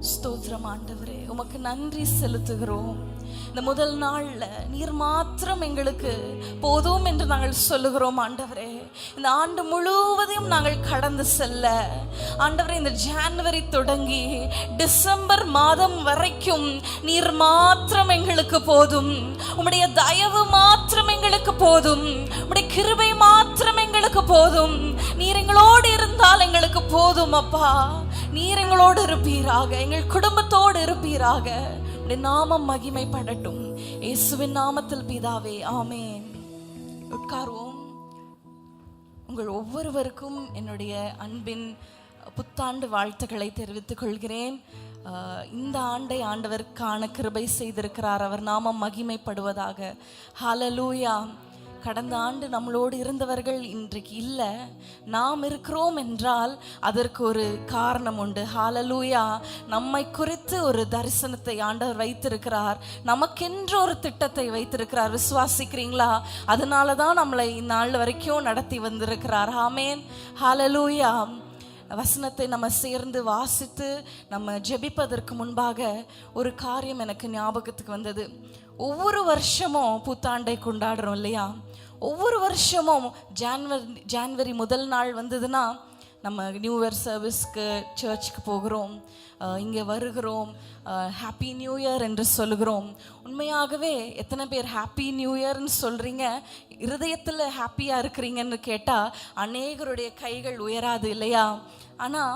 ஸ்தோத்திரம் ஆண்டவரே. உமக்கு நன்றி செலுத்துகிறோம். இந்த முதல் நாளில் நீர் மாத்திரம் எங்களுக்கு போதும் என்று நாங்கள் சொல்லுகிறோம் ஆண்டவரே. இந்த ஆண்டு முழுவதையும் நாங்கள் கடந்து செல்ல. ஆண்டவரே இந்த ஜான்வரி தொடங்கி டிசம்பர் மாதம் வரைக்கும் நீர் மாத்திரம் எங்களுக்கு போதும். உம்முடைய தயவு மாத்திரம் எங்களுக்கு போதும். உம்முடைய கிருபை மாத்திரம் எங்களுக்கு போதும். நீர் எங்களோடு இருந்தால் எங்களுக்கு போதும் அப்பா. நீர் எங்களோடு இருப்பீராக எங்கள் குடும்பத்தோடு இருப்பீராக. நாமம் மகிமைப்படட்டும். இயேசுவின் நாமத்தில் பிதாவே ஆமே உட்காருவோம். உங்கள் ஒவ்வொருவருக்கும் என்னுடைய அன்பின் புத்தாண்டு வாழ்த்துக்களை தெரிவித்துக் கொள்கிறேன். இந்த ஆண்டை ஆண்டவர் காண கிருபை செய்திருக்கிறார். அவர் நாமம் மகிமைப்படுவதாக. ஹalleluya கடந்த ஆண்டு நம்மளோடு இருந்தவர்கள் இன்றைக்கு இல்லை. நாம் இருக்கிறோம் என்றால் அதற்கு ஒரு காரணம் உண்டு. ஹாலலூயா நம்மை குறித்து ஒரு தரிசனத்தை ஆண்டவர் வைத்திருக்கிறார். நமக்கென்று ஒரு திட்டத்தை வைத்திருக்கிறார். விசுவாசிக்கிறீங்களா? அதனால தான் நம்மளை இந்நாள் வரைக்கும் நடத்தி வந்திருக்கிறார். ஆமேன் ஹாலலூயா வசனத்தை நம்ம சேர்ந்து வாசித்து நம்ம ஜெபிப்பதற்கு முன்பாக ஒரு காரியம் எனக்கு ஞாபகத்துக்கு வந்தது. ஒவ்வொரு வருஷமும் புத்தாண்டை கொண்டாடுறோம் இல்லையா? ஒவ்வொரு வருஷமும் ஜான்வரி ஜான்வரி முதல் நாள் வந்ததுன்னா நம்ம நியூ இயர் சர்வீஸ்க்கு சர்ச்சுக்கு போகிறோம். இங்கே வருகிறோம். ஹாப்பி நியூ இயர் என்று சொல்லுகிறோம். உண்மையாகவே எத்தனை பேர் ஹாப்பி நியூ இயர்னு சொல்கிறீங்க இருதயத்தில் ஹாப்பியாக இருக்கிறீங்கன்னு கேட்டால் அநேகருடைய கைகள் உயராது இல்லையா? ஆனால்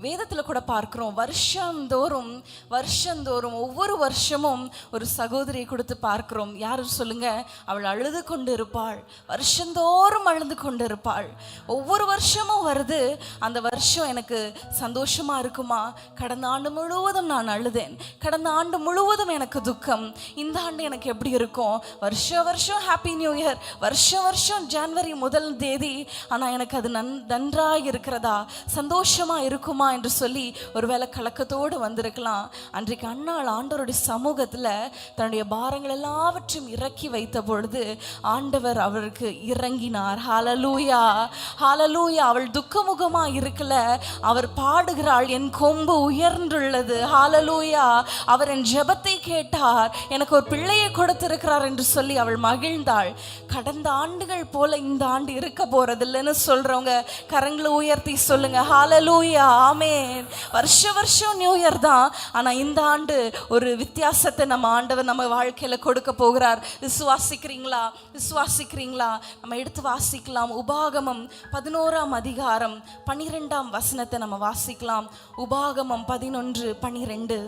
வேதத்தில் கூட பார்க்குறோம் வருஷந்தோறும் வருஷந்தோறும் ஒவ்வொரு வருஷமும் ஒரு சகோதரியை கொடுத்து பார்க்கிறோம். யார் சொல்லுங்க? அவள் அழுது கொண்டு இருப்பாள் வருஷந்தோறும் அழுது கொண்டு இருப்பாள் ஒவ்வொரு வருஷமும் வருது. அந்த வருஷம் எனக்கு சந்தோஷமாக இருக்குமா? கடந்த ஆண்டு முழுவதும் நான் அழுதேன். கடந்த ஆண்டு முழுவதும் எனக்கு துக்கம். இந்த ஆண்டு எனக்கு எப்படி இருக்கும்? வருஷ வருஷம் ஹாப்பி நியூ இயர் வருஷ வருஷம் ஜனவரி முதல் தேதி. ஆனால் எனக்கு அது நன் நன்றாக இருக்கிறதா? சந்தோஷம் இருக்குமா என்று சொல்லி ஒருவேளை கலக்கத்தோடு வந்திருக்கலாம். அன்றைக்கு அண்ணாள் ஆண்டவருடைய சமூகத்தில் தன்னுடைய பாரங்கள் எல்லாவற்றையும் இறக்கி வைத்த பொழுது ஆண்டவர் அவருக்கு இறங்கினார். ஹாலலூயா ஹாலலூயா அவள் துக்கமுகமா இருக்கல. அவர் பாடுகிறாள் என் கொம்பு உயர்ந்துள்ளது. ஹாலலூயா அவர் என் ஜெபத்தை கேட்டார். எனக்கு ஒரு பிள்ளையை கொடுத்திருக்கிறார் என்று சொல்லி அவள் மகிழ்ந்தாள். கடந்த ஆண்டுகள் போல இந்த ஆண்டு இருக்க போறதில்லைன்னு சொல்றவங்க கரங்களை உயர்த்தி சொல்லுங்க. ஹால ஹலலூயா ஆமேன் வருஷ வருஷம் நியூ இயர் தான். ஆனால் இந்த ஆண்டு ஒரு வித்தியாசத்தை நம்ம ஆண்டவர் நம்ம வாழ்க்கையில கொடுக்க போகிறார். விசுவாசிக்கிறீங்களா? விசுவாசிக்கிறீங்களா? நம்ம எடுத்து வாசிக்கலாம். உபாகமம் பதினோராம் அதிகாரம் பனிரெண்டாம் வசனத்தை நம்ம வாசிக்கலாம். உபாகமம் பதினொன்று பனிரெண்டு.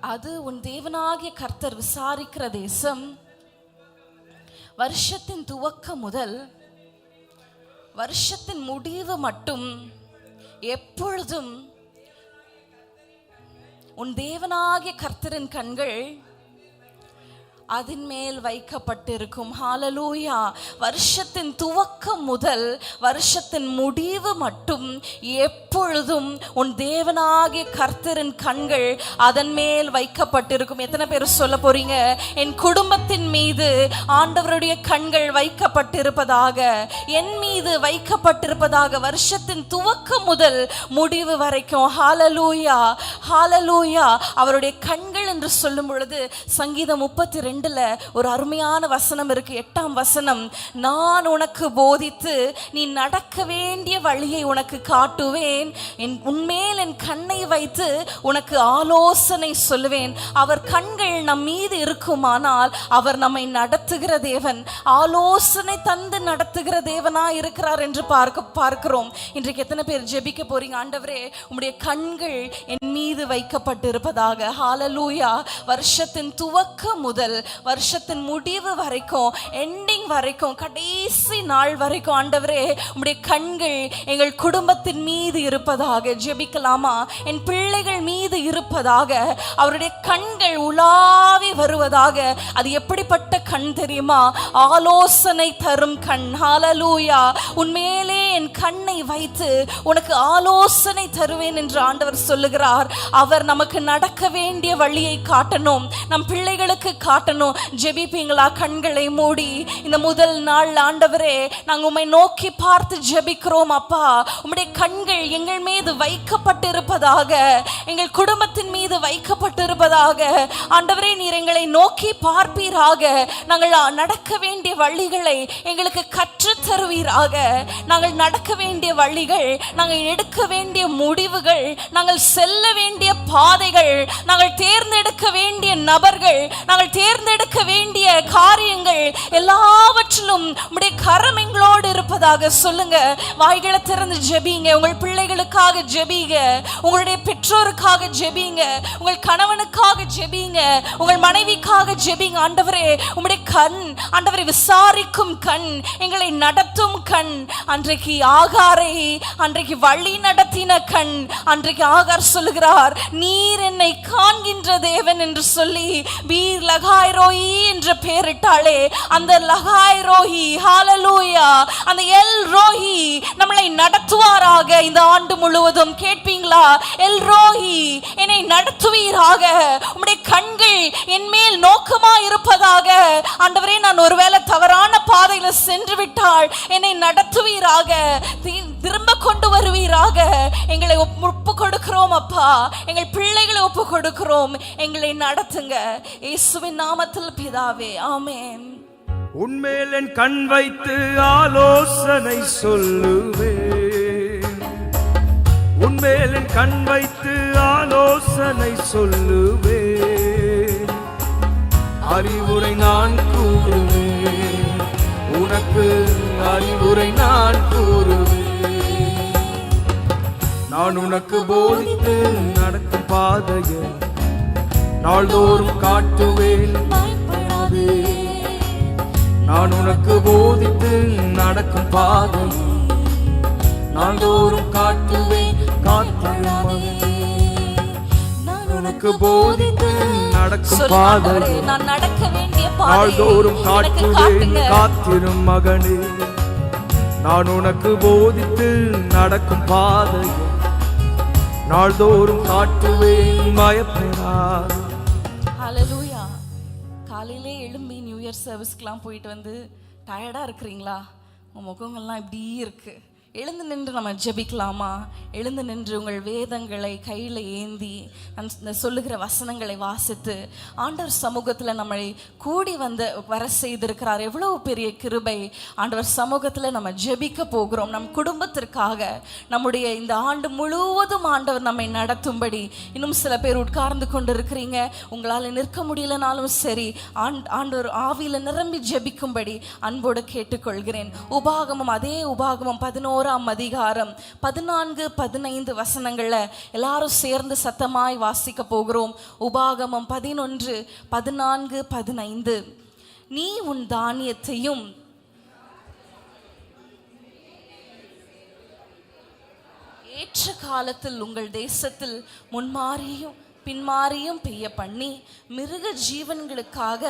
அது உன் தேவனாகிய கர்த்தர் விசாரிக்கிற தேசம். வருஷத்தின் துவக்கம் முதல் வருஷத்தின் முடிவு மட்டும் எப்பொழுதும் உன் தேவனாகிய கர்த்தரின் கண்கள் அதன் மேல் வைக்கப்பட்டிருக்கும். ஹாலலூயா வருஷத்தின் துவக்கம் முதல் வருஷத்தின் முடிவு மட்டும் எப்பொழுதும் உன் தேவனாகிய கர்த்தரின் கண்கள் அதன் மேல் வைக்கப்பட்டிருக்கும். எத்தனை பேர் சொல்ல போறீங்க? என் குடும்பத்தின் மீது ஆண்டவருடைய கண்கள் வைக்கப்பட்டிருப்பதாக என் மீது வைக்கப்பட்டிருப்பதாக வருஷத்தின் துவக்கம் முதல் முடிவு வரைக்கும். ஹாலலூயா ஹாலலூயா அவருடைய கண்கள் என்று சொல்லும் பொழுது சங்கீதம் முப்பத்தி ரெண்டுல ஒரு அருமையான வசனம் இருக்கு. எட்டாம் வசனம் நான் உனக்கு போதித்து நீ நடக்க வேண்டிய வழியை உனக்கு காட்டுவேன். என் உன்மேல் என் கண்ணை வைத்து உனக்கு ஆலோசனை சொல்லுவேன். அவர் கண்கள் நம் மீது இருக்குமானால் அவர் நம்மை நடத்துகிற தேவன். ஆலோசனை தந்து நடத்துகிற தேவனா இருக்கிறார் என்று பார்க்க பார்க்கிறோம். இன்றைக்கு எத்தனை பேர் ஜெபிக்க போறீங்க? ஆண்டவரே உங்களுடைய கண்கள் என் மீது வைக்கப்பட்டிருப்பதாக. ஹாலலூ ஹலலூயா வருஷத்தின் துவக்கம் முதல் வருஷத்தின் முடிவு வரைக்கும் எண்டிங் வரைக்கும் கடைசி நாள் வரைக்கும் ஆண்டவரே உம்முடைய கண்கள் எங்கள் குடும்பத்தின் மீது இருப்பதாக ஜெபிக்கலாமா? என் பிள்ளைகள் மீது இருப்பதாக அவருடைய கண்கள் உலாவி வருவதாக அது எப்படிப்பட்ட கண் தெரியுமா? ஆலோசனை தரும் கண். ஹalleluya உண்மையிலே என் கண்ணை வைத்து உனக்கு ஆலோசனை தருவேன் என்று ஆண்டவர் சொல்லுகிறார். அவர் நமக்கு நடக்க வேண்டிய வழி வழியை காட்டணும். நம் பிள்ளைகளுக்கு காட்டணும். ஜெபிப்பீங்களா? கண்களை மூடி. இந்த முதல் நாள் ஆண்டவரே நாங்கள் உம்மை நோக்கி பார்த்து ஜெபிக்கிறோம் அப்பா. உம்முடைய கண்கள் எங்கள் மீது வைக்கப்பட்டிருப்பதாக எங்கள் குடும்பத்தின் மீது வைக்கப்பட்டிருப்பதாக. ஆண்டவரே நீர் எங்களை நோக்கி பார்ப்பீராக. நாங்கள் நடக்க வேண்டிய வழிகளை எங்களுக்கு கற்றுத் தருவீராக நாங்கள் நடக்க வேண்டிய வழிகள் நாங்கள் எடுக்க வேண்டிய முடிவுகள் நாங்கள் செல்ல வேண்டிய பாதைகள் நாங்கள் தேர்ந்தெடுக்க வேண்டிய நபர்கள் நாங்கள் தேர்ந்தெடுக்க வேண்டிய காரியங்கள் எல்லாவற்றிலும் உடைய கரம் எங்களோடு இருப்பதாக சொல்லுங்க வாய்களை திறந்து ஜெபிங்க உங்கள் பிள்ளைகளுக்காக ஜெபிங்க உங்களுடைய பெற்றோருக்காக ஜெபிங்க உங்கள் கணவனுக்காக ஜெபிங்க உங்கள் மனைவிக்காக ஜெபிங்க. ஆண்டவரே உங்களுடைய கண் ஆண்டவரை விசாரிக்கும் கண் எங்களை நடத்தும் கண் அன்றைக்கு ஆகாரை அன்றைக்கு வழி நடத்தின கண் அன்றைக்கு ஆகார் சொல்லுகிறார் நீர் என்னை காண்கின்ற தேவன் என்று சொல்லி வீர் லகாய் ரோஹி என்று பெயரிட்டாளே அந்த லகாய் ரோஹி ஹalleluya அந்த எல் ரோஹி நம்மளை நடத்துவாராக இந்த ஆண்டு முழுவதும். கேட்பீங்களா? எல் ரோஹி என்னை நடத்துவீராக. உம்முடைய கண்கள் என் மேல் நோக்கமா இருப்பதாக ஆண்டவரே நான் ஒருவேளை தவறான பாதையில் சென்று விட்டால் என்னை நடத்துவீராக. திரும்ப கொண்டு வருவீராக. எங்களை ஒப்பு கொடுக்கிறோம் அப்பா. எங்கள் பிள்ளைகளை ஒப்பு கொடுக்கிறோம் எங்களை நடத்துங்க. இயேசுவின் நாமத்தில் பிதாவே ஆமேன். உன்மேல் என் கண் வைத்து ஆலோசனை சொல்லுவேன். உன்மேல் என் கண் வைத்து ஆலோசனை சொல்லுவேன். அறிவுரை நான் கூறுவேன். உனக்கு அறிவுரை நான் கூறுவேன். நான் உனக்கு போதித்து நடக்கும் பாதையை நாள்தோறும் காட்டுவேன். பயப்படாதே நான் உனக்கு போதித்து நடக்கும் பாதை. நாள்தோறும் காட்டுவேன் காத்திரு நான் உனக்கு போதித்து நடக்கும் பாதை. நான் நடக்க வேண்டிய நாள்தோறும் காட்டுவேன் காத்திரும் மகனே. நான் உனக்கு போதித்து நடக்கும் பாதை. நாள்தோறும் காட்டுவேன் ஹalleluya. காலையிலே எழும்பி நியூ சர்வீஸ்க்கெலாம் போயிட்டு வந்து டயர்டாக இருக்கிறீங்களா? உங்கள் முகங்கள்லாம் இப்படி இருக்குது எழுந்து நின்று நம்ம ஜெபிக்கலாமா? எழுந்து நின்று உங்கள் வேதங்களை கையில் ஏந்தி அந்த சொல்லுகிற வசனங்களை வாசித்து ஆண்டவர் சமூகத்தில் நம்மளை கூடி வந்து வர செய்திருக்கிறார். எவ்வளோ பெரிய கிருபை. ஆண்டவர் சமூகத்தில் நம்ம ஜெபிக்க போகிறோம். நம் குடும்பத்திற்காக நம்முடைய இந்த ஆண்டு முழுவதும் ஆண்டவர் நம்மை நடத்தும்படி இன்னும் சில பேர் உட்கார்ந்து கொண்டு இருக்கிறீங்க உங்களால் நிற்க முடியலனாலும் சரி ஆண்ட் ஆண்டவர் ஆவியில் நிரம்பி ஜெபிக்கும்படி அன்போடு கேட்டுக்கொள்கிறேன். உபாகமம் அதே உபாகமம் பதினோரு பதினோராம் அதிகாரம் பதினான்கு பதினைந்து வசனங்கள்ல எல்லாரும் சேர்ந்து சத்தமாய் வாசிக்க போகிறோம். உபாகமம் பதினொன்று பதினான்கு பதினைந்து. நீ உன் தானியத்தையும் ஏற்ற காலத்தில் உங்கள் தேசத்தில் முன்மாறியும் பின்மாறியும் பெய்ய பண்ணி மிருக ஜீவன்களுக்காக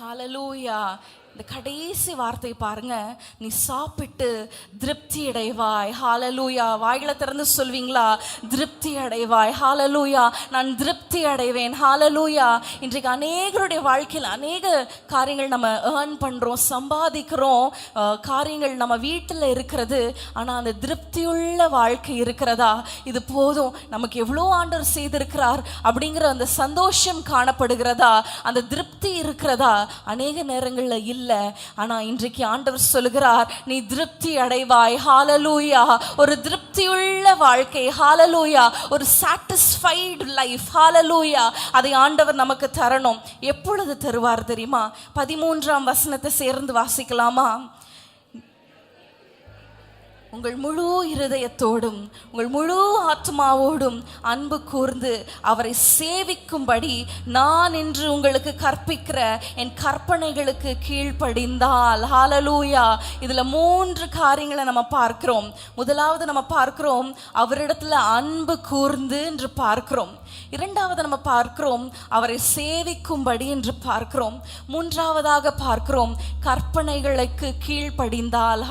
Hallelujah. இந்த கடைசி வார்த்தை பாருங்க. நீ சாப்பிட்டு திருப்தி அடைவாய். ஹாலலூயா வாய்களை திறந்து சொல்வீங்களா? திருப்தி அடைவாய். ஹாலலூயா நான் திருப்தி அடைவேன். ஹாலலூயா இன்றைக்கு அநேகருடைய வாழ்க்கையில் அநேக காரியங்கள் நம்ம ஏர்ன் பண்றோம் சம்பாதிக்கிறோம். காரியங்கள் நம்ம வீட்டில் இருக்கிறது. ஆனால் அந்த திருப்தியுள்ள வாழ்க்கை இருக்கிறதா? இது போதும். நமக்கு எவ்வளோ ஆண்டவர் செய்திருக்கிறார் அப்படிங்கிற அந்த சந்தோஷம் காணப்படுகிறதா? அந்த திருப்தி இருக்கிறதா? அநேக நேரங்களில் இல்லை. ஆனா இன்றைக்கு ஆண்டவர் சொல்லுகிறார் நீ திருப்தி அடைவாய். ஹாலலூயா ஒரு திருப்தியுள்ள வாழ்க்கை. ஹாலலூயா ஒரு சாட்டிஸ்ஃபைடு லைஃப் ஹாலலூயா அதை ஆண்டவர் நமக்கு தரணும். எப்பொழுது தருவார் தெரியுமா? பதிமூன்றாம் வசனத்தை சேர்ந்து வாசிக்கலாமா? உங்கள் முழு இருதயத்தோடும் உங்கள் முழு ஆத்மாவோடும் அன்பு கூர்ந்து அவரை சேவிக்கும்படி நான் இன்று உங்களுக்கு கற்பிக்கிற என் கற்பனைகளுக்கு கீழ்ப்படிந்தால். ஹாலலூயா இதில் மூன்று காரியங்களை நம்ம பார்க்கிறோம். முதலாவது நம்ம பார்க்கிறோம் அவரிடத்துல அன்பு கூர்ந்து என்று பார்க்கிறோம். இரண்டாவது நம்ம பார்க்கிறோம் அவரை சேவிக்கும்படி என்று பார்க்கிறோம். மூன்றாவதாக பார்க்கிறோம் கற்பனைகளுக்கு கீழ்ப்படிந்தால்.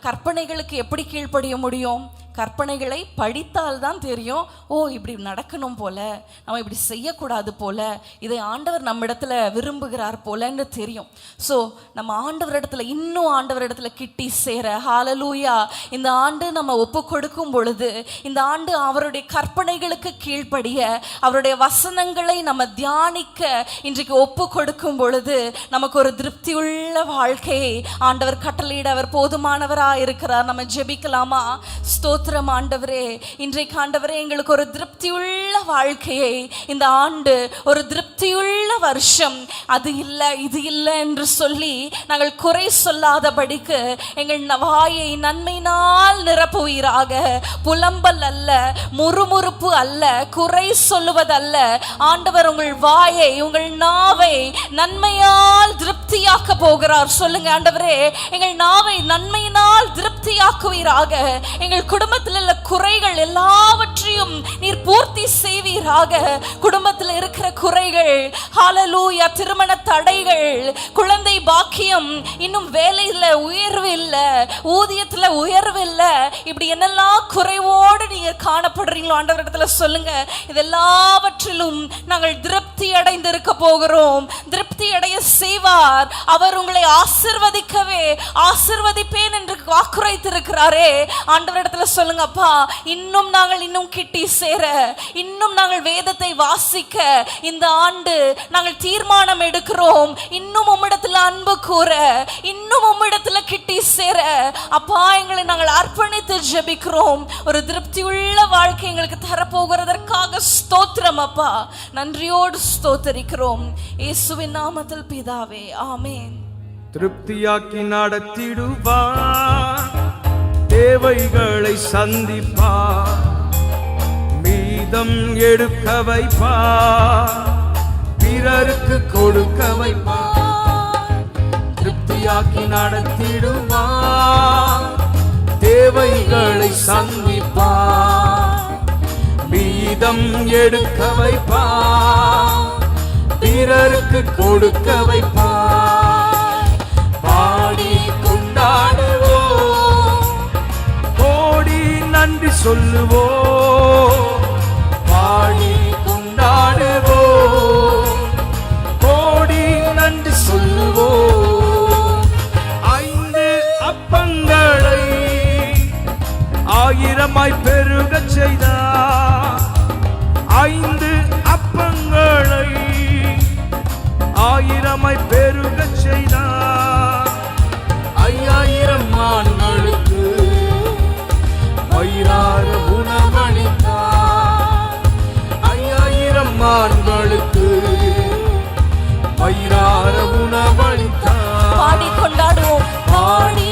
கற்பனை கற்பனைகளுக்கு எப்படி கீழ்ப்படிய முடியும்? கற்பனைகளை படித்தால் தான் தெரியும் ஓ இப்படி நடக்கணும் போல நம்ம இப்படி செய்யக்கூடாது போல இதை ஆண்டவர் நம்ம இடத்துல விரும்புகிறார் போலன்னு தெரியும். ஸோ நம்ம ஆண்டவரிடத்துல இன்னும் ஆண்டவரிடத்துல கிட்டி சேர ஹாலலூயா இந்த ஆண்டு நம்ம ஒப்பு கொடுக்கும் பொழுது இந்த ஆண்டு அவருடைய கற்பனைகளுக்கு கீழ்ப்படிய அவருடைய வசனங்களை நம்ம தியானிக்க இன்றைக்கு ஒப்பு கொடுக்கும் பொழுது நமக்கு ஒரு திருப்தியுள்ள வாழ்க்கையை ஆண்டவர் கட்டளையிட அவர் போதுமானவராக இருக்கிறார் நம்ம ஜெபிக்கலாமா? ஸ்தோத் ஸ்தோத்திரம் ஆண்டவரே இன்றைக்கு ஆண்டவரே எங்களுக்கு ஒரு திருப்தியுள்ள வாழ்க்கையை இந்த ஆண்டு ஒரு திருப்தியுள்ள வருஷம் அது இல்லை இது இல்லை என்று சொல்லி நாங்கள் குறை சொல்லாதபடிக்கு எங்கள் வாயை நன்மையினால் நிரப்புவீராக. புலம்பல் அல்ல முறுமுறுப்பு அல்ல குறை சொல்லுவதல்ல. ஆண்டவர் உங்கள் வாயை உங்கள் நாவை நன்மையால் திருப்தியாக்க போகிறார். சொல்லுங்க ஆண்டவரே எங்கள் நாவை நன்மையினால் திருப்தியாக்குவீராக. எங்கள் குடும்ப குடும்பத்தில் உள்ள குறைகள் எல்லாவற்றையும் நீர் பூர்த்தி செய்வீராக. குடும்பத்தில் இருக்கிற குறைகள் ஹாலலூயா திருமண தடைகள் குழந்தை பாக்கியம் இன்னும் வேலையில் உயர்வு இல்லை ஊதியத்தில் உயர்வு இல்லை. இப்படி என்னெல்லாம் குறைவோடு நீங்க காணப்படுறீங்களோ ஆண்டவரிடத்துல சொல்லுங்க. இது எல்லாவற்றிலும் நாங்கள் திருப்தி அடைந்து இருக்க போகிறோம். திருப்தி அடைய செய்வார். அவர் உங்களை ஆசிர்வதிக்கவே ஆசிர்வதிப்பேன் என்று வாக்குரைத்திருக்கிறாரே ஆண்டவரிடத்துல சொல்லுங்க அப்பா இன்னும் நாங்கள் இன்னும் கிட்டி சேர இன்னும் நாங்கள் வேதத்தை வாசிக்க இந்த ஆண்டு நாங்கள் தீர்மானம் எடுக்கிறோம். இன்னும் உம்மிடத்துல அன்பு கூற இன்னும் உம்மிடத்துல கிட்டி சேர. அப்பா எங்களை நாங்கள் அர்ப்பணித்து ஜெபிக்கிறோம். ஒரு திருப்தியுள்ள வாழ்க்கை எங்களுக்கு தரப்போகிறதற்காக ஸ்தோத்திரம் அப்பா. நன்றியோடு ஸ்தோத்தரிக்கிறோம். இயேசுவின் நாமத்தில் பிதாவே ஆமேன். திருப்தியாக்கி நடத்திடுவா தேவைகளை சந்திப்பா மீதம் எடுக்க வைப்பா பிறருக்கு கொடுக்க வைப்பா திருப்தியாக்கி நடத்திடுவா தேவைகளை சந்திப்பா மீதம் எடுக்க வைப்பா பிறருக்கு கொடுக்க வைப்பா சொல்லுவோ? பாடி கொண்டாடுவோ? கோடி நன்றி சொல்லுவோ? ஐந்து அப்பங்களை ஆயிரமாய் பெருகச் செய்தார் ஐந்து அப்பங்களை ஆயிரமாய் பெருக பாடி கொண்டாடுவோம் பாடி